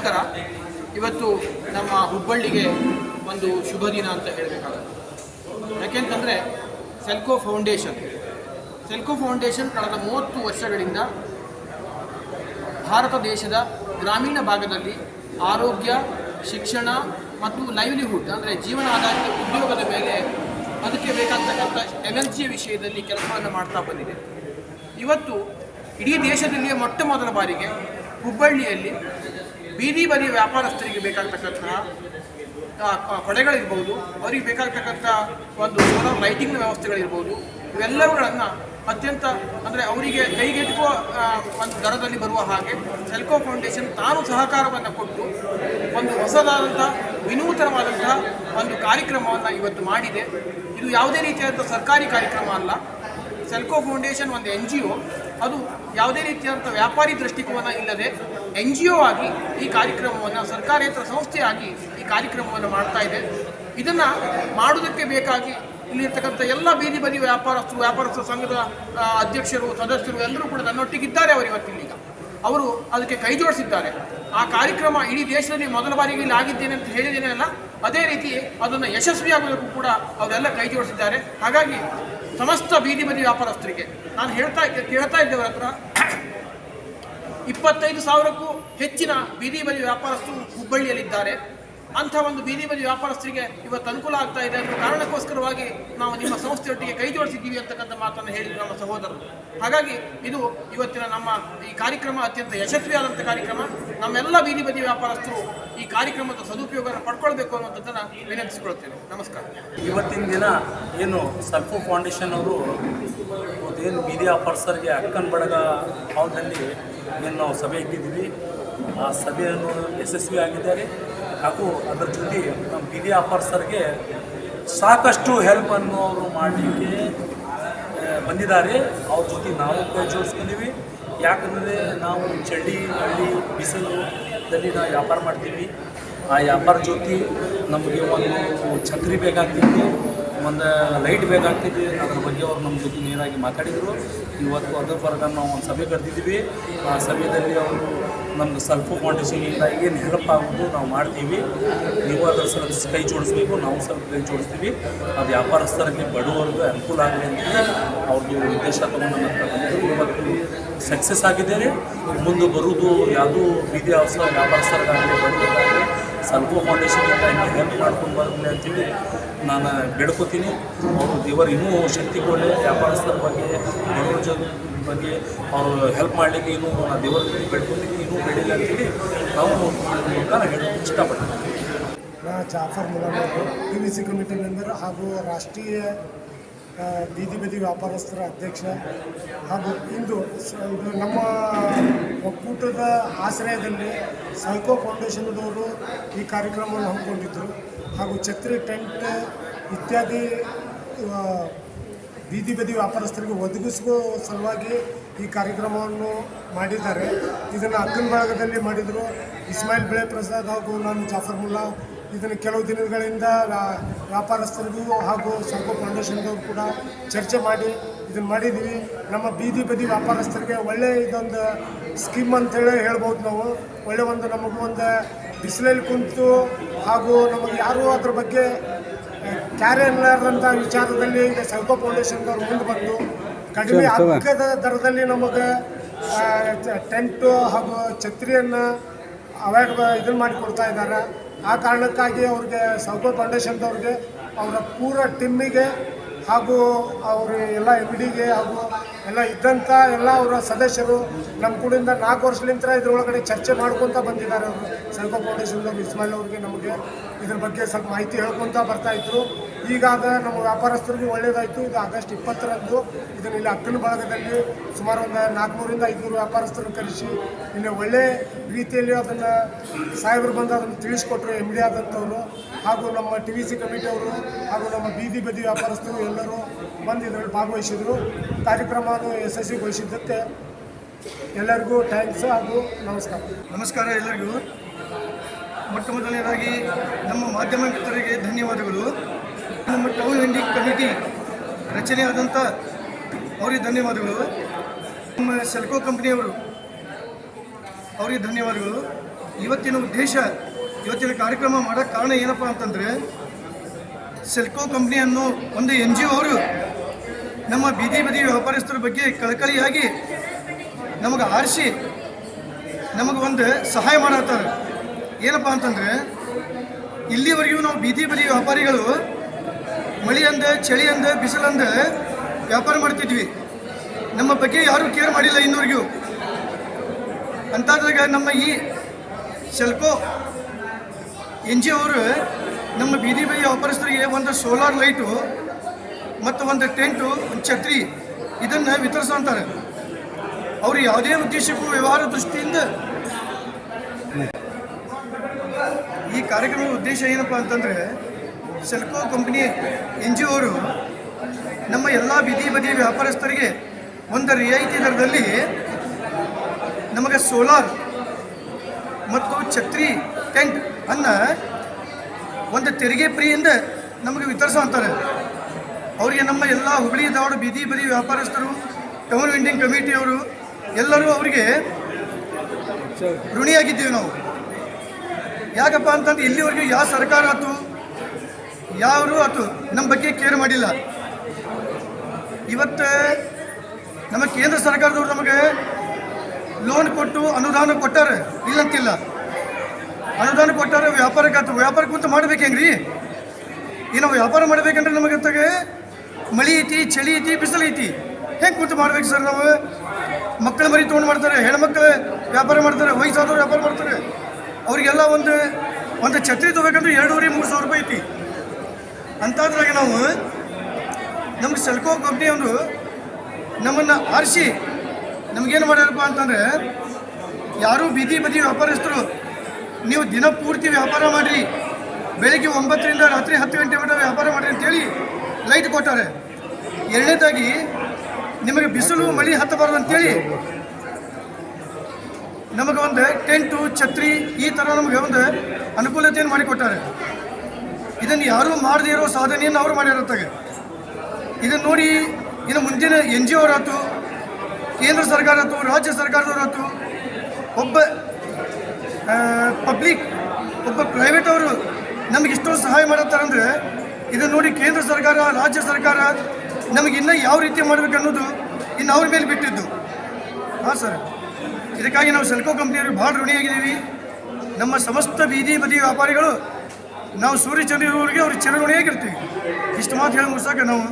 ನಮಸ್ಕಾರ. ಇವತ್ತು ನಮ್ಮ ಹುಬ್ಬಳ್ಳಿಗೆ ಒಂದು ಶುಭ ದಿನ ಅಂತ ಹೇಳಬೇಕಾಗುತ್ತೆ. ಯಾಕೆಂತಂದರೆ ಸೆಲ್ಕೋ ಫೌಂಡೇಶನ್. ಸೆಲ್ಕೋ ಫೌಂಡೇಶನ್ ಕಳೆದ ಮೂವತ್ತು ವರ್ಷಗಳಿಂದ ಭಾರತ ದೇಶದ ಗ್ರಾಮೀಣ ಭಾಗದಲ್ಲಿ ಆರೋಗ್ಯ, ಶಿಕ್ಷಣ ಮತ್ತು ಲೈವ್ಲಿಹುಡ್ ಅಂದರೆ ಜೀವನ ಆಧಾರಿತ ಉದ್ಯೋಗದ ಮೇಲೆ ಅದಕ್ಕೆ ಬೇಕಾಗ್ತಕ್ಕಂಥ ಎನರ್ಜಿಯ ವಿಷಯದಲ್ಲಿ ಕೆಲಸವನ್ನು ಮಾಡ್ತಾ ಬಂದಿದೆ. ಇವತ್ತು ಇಡೀ ದೇಶದಲ್ಲಿಯೇ ಮೊಟ್ಟ ಮೊದಲ ಬಾರಿಗೆ ಹುಬ್ಬಳ್ಳಿಯಲ್ಲಿ ಬೀದಿ ಬದಿ ವ್ಯಾಪಾರಸ್ಥರಿಗೆ ಬೇಕಾಗ್ತಕ್ಕಂತಹ ಕೊಡೆಗಳಿರ್ಬೋದು ಅವರಿಗೆ ಬೇಕಾಗ್ತಕ್ಕಂಥ ಒಂದು ಸೋಲಾರ್ ಲೈಟಿಂಗ್ ವ್ಯವಸ್ಥೆಗಳಿರ್ಬೋದು, ಇವೆಲ್ಲವುಗಳನ್ನು ಅತ್ಯಂತ ಅಂದರೆ ಅವರಿಗೆ ಕೈಗೆಟುಕುವ ಒಂದು ದರದಲ್ಲಿ ಬರುವ ಹಾಗೆ ಸೆಲ್ಕೋ ಫೌಂಡೇಶನ್ ತಾನು ಸಹಕಾರವನ್ನು ಕೊಟ್ಟು ಒಂದು ಹೊಸದಾದಂಥ ವಿನೂತನವಾದಂತಹ ಒಂದು ಕಾರ್ಯಕ್ರಮವನ್ನು ಇವತ್ತು ಮಾಡಿದೆ. ಇದು ಯಾವುದೇ ರೀತಿಯಾದಂಥ ಸರ್ಕಾರಿ ಕಾರ್ಯಕ್ರಮ ಅಲ್ಲ. ಸೆಲ್ಕೋ ಫೌಂಡೇಶನ್ ಒಂದು ಎನ್ ಜಿ ಒ ಅದು ಯಾವುದೇ ರೀತಿಯಾದಂಥ ವ್ಯಾಪಾರಿ ದೃಷ್ಟಿಕೋನ ಇಲ್ಲದೆ ಎನ್ ಜಿ ಒ ಆಗಿ ಈ ಕಾರ್ಯಕ್ರಮವನ್ನು ಸರ್ಕಾರೇತರ ಸಂಸ್ಥೆಯಾಗಿ ಈ ಕಾರ್ಯಕ್ರಮವನ್ನು ಮಾಡ್ತಾ ಇದೆ. ಇದನ್ನು ಮಾಡುವುದಕ್ಕೆ ಬೇಕಾಗಿ ಇಲ್ಲಿರ್ತಕ್ಕಂಥ ಎಲ್ಲ ಬೀದಿ ಬದಿ ವ್ಯಾಪಾರಸ್ಥರು, ವ್ಯಾಪಾರಸ್ಥರ ಸಂಘದ ಅಧ್ಯಕ್ಷರು, ಸದಸ್ಯರು ಎಲ್ಲರೂ ಕೂಡ ನನ್ನೊಟ್ಟಿಗಿದ್ದಾರೆ ಅವರು ಇವತ್ತಿಲ್ಲೀಗ ಅವರು ಅದಕ್ಕೆ ಕೈ ಜೋಡಿಸಿದ್ದಾರೆ. ಆ ಕಾರ್ಯಕ್ರಮ ಇಡೀ ದೇಶದಲ್ಲಿ ಮೊದಲ ಬಾರಿಗೆ ಇಲ್ಲಿ ಆಗಿದ್ದೇನೆ ಅಂತ ಹೇಳಿದ್ದೇನೆ ಅಲ್ಲ, ಅದೇ ರೀತಿ ಅದನ್ನು ಯಶಸ್ವಿಯಾಗೋದಕ್ಕೂ ಕೂಡ ಅವರೆಲ್ಲ ಕೈ ಜೋಡಿಸಿದ್ದಾರೆ. ಹಾಗಾಗಿ ಸಮಸ್ತ ಬೀದಿ ಬದಿ ವ್ಯಾಪಾರಸ್ಥರಿಗೆ. ನಾನು ಹೇಳ್ತಾ ಕೇಳ್ತಾ ಇದ್ದೇವರ ಹತ್ರ. ಇಪ್ಪತ್ತೈದು ಸಾವಿರಕ್ಕೂ ಹೆಚ್ಚಿನ ಬೀದಿ ಬದಿ ವ್ಯಾಪಾರಸ್ಥರು ಹುಬ್ಬಳ್ಳಿಯಲ್ಲಿದ್ದಾರೆ. ಅಂಥ ಒಂದು ಬೀದಿ ಬದಿ ವ್ಯಾಪಾರಸ್ಥರಿಗೆ ಇವತ್ತು ಅನುಕೂಲ ಆಗ್ತಾ ಇದೆ ಅನ್ನೋ ಕಾರಣಕ್ಕೋಸ್ಕರವಾಗಿ ನಾವು ನಿಮ್ಮ ಸಂಸ್ಥೆಯೊಟ್ಟಿಗೆ ಕೈ ಜೋಡಿಸಿದ್ದೀವಿ ಅಂತಕ್ಕಂಥ ಮಾತನ್ನು ಹೇಳಿದ್ರು ನಮ್ಮ ಸಹೋದರರು. ಹಾಗಾಗಿ ಇದು ಇವತ್ತಿನ ನಮ್ಮ ಈ ಕಾರ್ಯಕ್ರಮ ಅತ್ಯಂತ ಯಶಸ್ವಿಯಾದಂಥ ಕಾರ್ಯಕ್ರಮ. ನಮ್ಮೆಲ್ಲ ಬೀದಿ ಬದಿ ವ್ಯಾಪಾರಸ್ಥರು ಈ ಕಾರ್ಯಕ್ರಮದ ಸದುಪಯೋಗವನ್ನು ಪಡ್ಕೊಳ್ಬೇಕು ಅನ್ನೋದನ್ನು ವಿನಂತಿಸಿಕೊಳ್ತೇನೆ. ನಮಸ್ಕಾರ. ಇವತ್ತಿನ ದಿನ ಏನು ಸಲ್ಫು ಫೌಂಡೇಶನ್ ಅವರು ಏನು ಬೀದಿ ವ್ಯಾಪಾರಸ್ಥರಿಗೆ ಅಕ್ಕನ ಬಡಗ ಹಾಲ್ನಲ್ಲಿ ಏನು ನಾವು ಸಭೆ ಇಟ್ಟಿದ್ದೀವಿ. ಆ ಸಭೆಯನ್ನು ಯಶಸ್ವಿ ಆಗಿದ್ದಾರೆ ಹಾಗೂ ಅದರ ಜೊತೆ ನಮ್ಮ ಬೀದಿ ಆಫರ್ಸರ್ಗೆ ಸಾಕಷ್ಟು ಹೆಲ್ಪ್ ಅವರು ಮಾಡಲಿಕ್ಕೆ ಬಂದಿದ್ದಾರೆ. ಅವ್ರ ಜೊತೆ ನಾವು ಕೈ ಜೋಡಿಸ್ಕೊಂಡಿವಿ. ಯಾಕಂದರೆ ನಾವು ಚಳಿ ಹಳ್ಳಿ, ಬಿಸಿಲುದಲ್ಲಿ ನಾವು ವ್ಯಾಪಾರ ಮಾಡ್ತೀವಿ. ಆ ವ್ಯಾಪಾರ ಜೊತೆ ನಮಗೆ ಒಂದು ಛತ್ರಿ ಬೇಕಾಗ್ತಿತ್ತು. ಒಂದು ಲೈಟ್ ಬೇಕಾಗ್ತಿದ್ವಿ ಅದ್ರ ಬಗ್ಗೆ ಅವ್ರು ನಮ್ಮ ಜೊತೆ ನೇರಾಗಿ ಮಾತಾಡಿದರು. ಇವತ್ತು ಅದ್ರ ಪರದ ನಾವು ಒಂದು ಸಭೆ ಕರೆದಿದ್ದೀವಿ ಆ ಸಭೆಯಲ್ಲಿ ಅವರು ನಮ್ಗೆ ಸಲ್ಫು ಫೌಂಡೇಶನಿಂದ ಏನು ಹೆಲ್ಪ್ ಆಗೋದು ನಾವು ಮಾಡ್ತೀವಿ. ನೀವು ಅದರ ಸ್ವಲ್ಪ ಕೈ ಜೋಡಿಸ್ಬೇಕು, ನಾವು ಸ್ವಲ್ಪ ಕೈ ಜೋಡಿಸ್ತೀವಿ. ಆ ವ್ಯಾಪಾರಸ್ಥರಿಗೆ ಬಡವರಿಗೆ ಅನುಕೂಲ ಆಗಲಿ ಅಂತ ಅವ್ರದ್ದು ಉದ್ದೇಶ ತಗೊಂಡು ಇವತ್ತು ಸಕ್ಸಸ್ ಆಗಿದ್ದೇನೆ. ಮುಂದೆ ಬರುವುದು ಯಾವುದೂ ಬೀದಿ ಅವಸರ ವ್ಯಾಪಾರಸ್ಥರಿಗಾಗಲಿ, ಬಡವರಿಗಾಗಲಿ ಸಲ್ಫೋ ಫೌಂಡೇಶನ್ ಹಿಂಗೆ ಹೆಲ್ಪ್ ಮಾಡ್ಕೊಂಡು ಬರಲಿ ಅಂತೇಳಿ ನಾನು ಬೇಡ್ಕೋತೀನಿ. ಅವರು ದೇವರು ಇನ್ನೂ ಶಕ್ತಿ ಕೊಡಲಿ, ವ್ಯಾಪಾರಸ್ಥರ ಬಗ್ಗೆ ಬಡವರ ಬಗ್ಗೆ ಅವರು ಹೆಲ್ಪ್ ಮಾಡಲಿಕ್ಕೆ ಇನ್ನೂ ನಾನು ದೇವರ ಬೇಡ್ಕೊತೀನಿ, ಇನ್ನೂ ಬೆಳೀಲಿ ಅಂತೇಳಿ ನಾವು ನಾನು ಹೇಳೋಕ್ಕೆ ಇಷ್ಟಪಡ್ತೀನಿ. ನಾ Jafar ಮುಲಾಮರು P V C committee member ಹಾಗೂ ರಾಷ್ಟ್ರೀಯ ಬೀದಿ ಬದಿ ವ್ಯಾಪಾರಸ್ಥರ ಅಧ್ಯಕ್ಷ ಹಾಗೂ ಇಂದು ಇದು ನಮ್ಮ ಒಕ್ಕೂಟದ ಆಶ್ರಯದಲ್ಲಿ ಸೈಕೋ ಫೌಂಡೇಶನ್ದವರು ಈ ಕಾರ್ಯಕ್ರಮವನ್ನು ಹಮ್ಮಿಕೊಂಡಿದ್ದರು. ಹಾಗೂ ಛತ್ರಿ ಟೆಂಟ್ ಇತ್ಯಾದಿ ಬೀದಿ ಬದಿ ವ್ಯಾಪಾರಸ್ಥರಿಗೆ ಒದಗಿಸುವ ಸಲುವಾಗಿ ಈ ಕಾರ್ಯಕ್ರಮವನ್ನು ಮಾಡಿದ್ದಾರೆ. ಇದನ್ನು ಅಕ್ಕನ ಭಾಗದಲ್ಲಿ ಮಾಡಿದರು ಇಸ್ಮಾಯಿಲ್ ಬೆಳೆ ಪ್ರಸಾದ್ ಹಾಗೂ ನಾನು ಜಾಫರ್ ಮುಲ್ಲಾ ಇದನ್ನು ಕೆಲವು ದಿನಗಳಿಂದ ವ್ಯಾ- ವ್ಯಾಪಾರಸ್ಥರಿಗೂ ಹಾಗೂ ಸರ್ಕೋ ಫೌಂಡೇಶನ್ಗೂ ಕೂಡ ಚರ್ಚೆ ಮಾಡಿ ಇದನ್ನು ಮಾಡಿದ್ದೀವಿ. ನಮ್ಮ ಬೀದಿ ಬದಿ ವ್ಯಾಪಾರಸ್ಥರಿಗೆ ಒಳ್ಳೆಯ ಇದೊಂದು ಸ್ಕೀಮ್ ಅಂತೇಳಿ ಹೇಳ್ಬೋದು ನಾವು. ಒಳ್ಳೆಯ ಒಂದು ನಮಗೂ ಒಂದು ಬಿಸಿಲಲ್ಲಿ ಕುಂತು ಹಾಗೂ ನಮಗೆ ಯಾರೂ ಅದ್ರ ಬಗ್ಗೆ ಕ್ಯಾರೆ ವಿಚಾರದಲ್ಲಿ ಈಗ ಸರ್ಕೋ ಫೌಂಡೇಶನ್ದವ್ರು ಮುಂದೆ ಬಂದು ಕಡಿಮೆ ಅಗ್ಗದ ದರದಲ್ಲಿ ನಮಗೆ ಟೆಂಟು ಹಾಗೂ ಛತ್ರಿಯನ್ನು ಅವಾಯ್ಡ್ ಇದನ್ನು ಮಾಡಿಕೊಡ್ತಾ ಇದ್ದಾರೆ. ಆ ಕಾರಣಕ್ಕಾಗಿ ಅವ್ರಿಗೆ ಸೌಕರ್ ಫೌಂಡೇಶನ್ದವ್ರಿಗೆ ಅವರ ಪೂರ ಟಿಮ್ಮಿಗೆ ಹಾಗೂ ಅವರು ಎಲ್ಲ ಎಂ ಡಿಗೆ ಹಾಗೂ ಎಲ್ಲ ಇದ್ದಂಥ ಎಲ್ಲ ಅವರ ಸದಸ್ಯರು ನಮ್ಮ ಕೂಡಿಂದ ನಾಲ್ಕು ವರ್ಷಲಿಂತ ಇದ್ರೊಳಗಡೆ ಚರ್ಚೆ ಮಾಡ್ಕೊತ ಬಂದಿದ್ದಾರೆ ಅವರು. ಸೌಕರ್ ಫೌಂಡೇಶನ್ದವ್ರು ಇಸ್ಮಾಯಿಲ್ ಅವ್ರಿಗೆ ನಮಗೆ ಇದ್ರ ಬಗ್ಗೆ ಸ್ವಲ್ಪ ಮಾಹಿತಿ ಹೇಳ್ಕೊತ ಬರ್ತಾ ಈಗಾದ ನಮ್ಮ ವ್ಯಾಪಾರಸ್ಥರಿಗೆ ಒಳ್ಳೇದಾಯಿತು. ಇದು ಆಗಸ್ಟ್ ಇಪ್ಪತ್ತರಂದು ಇದನ್ನು ಇಲ್ಲಿ ಅಕ್ಕನ ಭಾಗದಲ್ಲಿ ಸುಮಾರು ಒಂದು ನಾಲ್ಕುನೂರಿಂದ ಐದುನೂರು ವ್ಯಾಪಾರಸ್ಥರನ್ನು ಕರೆಸಿ ಇಲ್ಲಿ ಒಳ್ಳೆ ರೀತಿಯಲ್ಲಿ ಅದನ್ನು ಸಾಹೇಬರು ಬಂದು ಅದನ್ನು ತಿಳಿಸ್ಕೊಟ್ರು ಎಂ ಡಿ ಆದಂಥವ್ರು, ಹಾಗೂ ನಮ್ಮ ಟಿ ವಿ ಸಿ ಕಮಿಟಿಯವರು ಹಾಗೂ ನಮ್ಮ ಬೀದಿ ಬದಿ ವ್ಯಾಪಾರಸ್ಥರು ಎಲ್ಲರೂ ಬಂದು ಇದರಲ್ಲಿ ಭಾಗವಹಿಸಿದರು. ಕಾರ್ಯಕ್ರಮವನ್ನು ಯಶಸ್ವಿಗೊಳಿಸಿದ್ದಕ್ಕೆ ಎಲ್ಲರಿಗೂ ಥ್ಯಾಂಕ್ಸ್ ಹಾಗೂ ನಮಸ್ಕಾರ. ನಮಸ್ಕಾರ ಎಲ್ಲರಿಗೂ. ಮೊಟ್ಟ ಮೊದಲನೇದಾಗಿ ನಮ್ಮ ಮಾಧ್ಯಮ ಮಿತ್ರರಿಗೆ ಧನ್ಯವಾದಗಳು. ನಮ್ಮ ಟೌನ್ ವೆಂಡಿಂಗ್ ಕಮಿಟಿ ರಚನೆ ಆದಂಥ ಅವರಿಗೆ ಧನ್ಯವಾದಗಳು. ನಮ್ಮ ಸೆಲ್ಕೋ ಕಂಪ್ನಿಯವರು ಅವರಿಗೆ ಧನ್ಯವಾದಗಳು. ಇವತ್ತಿನ ಉದ್ದೇಶ, ಇವತ್ತಿನ ಕಾರ್ಯಕ್ರಮ ಮಾಡೋಕ್ಕೆ ಕಾರಣ ಏನಪ್ಪ ಅಂತಂದರೆ ಸೆಲ್ಕೋ ಕಂಪ್ನಿ ಅನ್ನೋ ಒಂದು ಎನ್ ಜಿ ಅವರು ನಮ್ಮ ಬೀದಿ ಬದಿ ವ್ಯಾಪಾರಸ್ಥರ ಬಗ್ಗೆ ಕಳಕಳಿಯಾಗಿ ನಮಗೆ ಆರಿಸಿ, ನಮಗೆ ಒಂದು ಸಹಾಯ ಮಾಡತ್ತಾರೆ. ಏನಪ್ಪ ಅಂತಂದರೆ, ಇಲ್ಲಿವರೆಗೂ ನಾವು ಬೀದಿ ಬದಿ ವ್ಯಾಪಾರಿಗಳು, ಮಳಿ ಅಂದ, ಚಳಿ ಅಂದ ಬಿಸಿಲಂದ ವ್ಯಾಪಾರ ಮಾಡ್ತಿದ್ವಿ. ನಮ್ಮ ಬಗ್ಗೆ ಯಾರೂ ಕೇರ್ ಮಾಡಿಲ್ಲ ಇನ್ನೂರಿಗೂ ಅಂತಾದಾಗ ನಮ್ಮ ಈ ಸೆಲ್ಕೋ ಎನ್ ಜಿ ಅವರು ನಮ್ಮ ಬೀದಿ ಬದಿ ವ್ಯಾಪಾರಸ್ಥರಿಗೆ ಒಂದು ಸೋಲಾರ್ ಲೈಟು ಮತ್ತು ಒಂದು ಟೆಂಟು, ಒಂದು ಛತ್ರಿ ಇದನ್ನು ವಿತರಿಸ್ತಾರೆ ಅವರು ಯಾವುದೇ ಉದ್ದೇಶಕ್ಕೂ ವ್ಯವಹಾರ ದೃಷ್ಟಿಯಿಂದ ಈ ಕಾರ್ಯಕ್ರಮದ ಉದ್ದೇಶ ಏನಪ್ಪ ಅಂತಂದರೆ ಸೆಲ್ಕೋ ಕಂಪ್ನಿ ಎನ್ ಜಿ ಅವರು ನಮ್ಮ ಎಲ್ಲ ಬೀದಿ ಬದಿ ವ್ಯಾಪಾರಸ್ಥರಿಗೆ ಒಂದು ರಿಯಾಯಿತಿ ದರದಲ್ಲಿ ನಮಗೆ ಸೋಲಾರ್ ಮತ್ತು ಛತ್ರಿ ಟೆಂಟ್ ಅನ್ನು ಒಂದು ತೆರಿಗೆ ಫ್ರೀಯಿಂದ ನಮಗೆ ವಿತರಿಸೋ ಅಂತಾರೆ. ಅವರಿಗೆ ನಮ್ಮ ಎಲ್ಲ ಹುಬ್ಬಳ್ಳಿ ಧಾರವಾಡ ಬೀದಿ ಬದಿ ವ್ಯಾಪಾರಸ್ಥರು, ಟೌನ್ ವೆಂಡಿಂಗ್ ಕಮಿಟಿಯವರು ಎಲ್ಲರೂ ಅವರಿಗೆ ಋಣಿಯಾಗಿದ್ದೀವಿ ನಾವು. ಯಾಕಪ್ಪ ಅಂತಂದ್ರೆ ಇಲ್ಲಿವರೆಗೂ ಯಾವ ಸರ್ಕಾರ ಆಯ್ತು ಯಾರು ಆತು ನಮ್ಮ ಬಗ್ಗೆ ಕೇರ್ ಮಾಡಿಲ್ಲ. ಇವತ್ತು ನಮ್ಮ ಕೇಂದ್ರ ಸರ್ಕಾರದವ್ರು ನಮಗೆ ಲೋನ್ ಕೊಟ್ಟು ಅನುದಾನ ಕೊಟ್ಟಾರೆ, ಇಲ್ಲಂತಿಲ್ಲ. ಅನುದಾನ ಕೊಟ್ಟಾರೆ ವ್ಯಾಪಾರಕ್ಕೆ ವ್ಯಾಪಾರ ಕುಂತು ಮಾಡ್ಬೇಕು ಹೆಂಗ್ರಿ? ಈ ನಾವು ವ್ಯಾಪಾರ ಮಾಡ್ಬೇಕಂದ್ರೆ ನಮಗೆ ತಗೆ ಮಳಿ ಐತಿ, ಚಳಿ ಐತಿ, ಬಿಸಿಲು ಐತಿ. ಹೆಂಗೆ ಕೂತು ಮಾಡ್ಬೇಕು ಸರ್ ನಾವು? ಮಕ್ಕಳ ಮರಿ ತೊಗೊಂಡು ಮಾಡ್ತಾರೆ, ಹೆಣ್ಮಕ್ಳು ವ್ಯಾಪಾರ ಮಾಡ್ತಾರೆ, ವಯಸ್ಸಾದವ್ರು ವ್ಯಾಪಾರ ಮಾಡ್ತಾರೆ. ಅವರಿಗೆಲ್ಲ ಒಂದು ಒಂದು ಛತ್ರಿ ತೊಗೋಬೇಕಂದ್ರೆ ಎರಡೂವರೆ, ಮೂರು ಸಾವಿರ ರೂಪಾಯಿ ಐತಿ. ಅಂತಾದ್ರಾಗ ನಾವು ನಮ್ಗೆ ಸೆಲ್ಕೋ ಕಂಪ್ನಿಯವರು ನಮ್ಮನ್ನು ಆರಿಸಿ ನಮಗೇನು ಮಾಡ್ಯಾರಪ್ಪ ಅಂತಂದರೆ ಯಾರೂ ಬೀದಿ ಬದಿ ವ್ಯಾಪಾರಸ್ಥರು, ನೀವು ದಿನ ಪೂರ್ತಿ ವ್ಯಾಪಾರ ಮಾಡಿರಿ, ಬೆಳಗ್ಗೆ ಒಂಬತ್ತರಿಂದ ರಾತ್ರಿ ಹತ್ತು ಗಂಟೆ ಮಟ್ಟ ವ್ಯಾಪಾರ ಮಾಡಿರಿ ಅಂತೇಳಿ ಲೈಟ್ ಕೊಟ್ಟಾರೆ. ಎರಡನೇದಾಗಿ ನಿಮಗೆ ಬಿಸಿಲು, ಮಳೆ ಹತ್ತಬಾರ್ದು ಅಂತೇಳಿ ನಮಗೆ ಒಂದು ಟೆಂಟು, ಛತ್ರಿ, ಈ ಥರ ನಮಗೆ ಒಂದು ಅನುಕೂಲತೆಯನ್ನು ಮಾಡಿಕೊಟ್ಟಾರೆ. ಇದನ್ನು ಯಾರೂ ಮಾಡದೇ ಇರೋ ಸಾಧನೆಯನ್ನು ಅವರು ಮಾಡಿರತ್ತಾಗೆ ಇದನ್ನು ನೋಡಿ ಇನ್ನು ಮುಂದಿನ ಎನ್ ಜಿ ಅವರಾಯ್ತು ಕೇಂದ್ರ ಸರ್ಕಾರ ಆಯ್ತು ರಾಜ್ಯ ಸರ್ಕಾರದವರಾಯ್ತು, ಒಬ್ಬ ಪಬ್ಲಿಕ್, ಒಬ್ಬ ಪ್ರೈವೇಟ್ ಅವರು ನಮಗೆ ಇಷ್ಟೊಂದು ಸಹಾಯ ಮಾಡತ್ತಾರಂದ್ರೆ ಇದನ್ನು ನೋಡಿ ಕೇಂದ್ರ ಸರ್ಕಾರ, ರಾಜ್ಯ ಸರ್ಕಾರ ನಮಗೆ ಇನ್ನೂ ಯಾವ ರೀತಿ ಮಾಡಬೇಕು ಅನ್ನೋದು ಇನ್ನು ಅವ್ರ ಮೇಲೆ ಬಿಟ್ಟಿದ್ದು. ಹಾಂ ಸರ್. ಇದಕ್ಕಾಗಿ ನಾವು ಸೆಲ್ಕೋ ಕಂಪ್ನಿಯವರು ಭಾಳ ಋಣಿಯಾಗಿದ್ದೀವಿ. ನಮ್ಮ ಸಮಸ್ತ ಬೀದಿ ಬದಿ ವ್ಯಾಪಾರಿಗಳು, ನಾವು ಸೂರ್ಯಚಂದ್ರ ಇರೋರಿಗೆ ಅವ್ರಿಗೆ ಚಿರಋಣಿಯಾಗಿರ್ತೀವಿ. ಇಷ್ಟು ಮಾತು ಹೇಳಿ ಮುಗಿಸೋಕೆ ನಾವು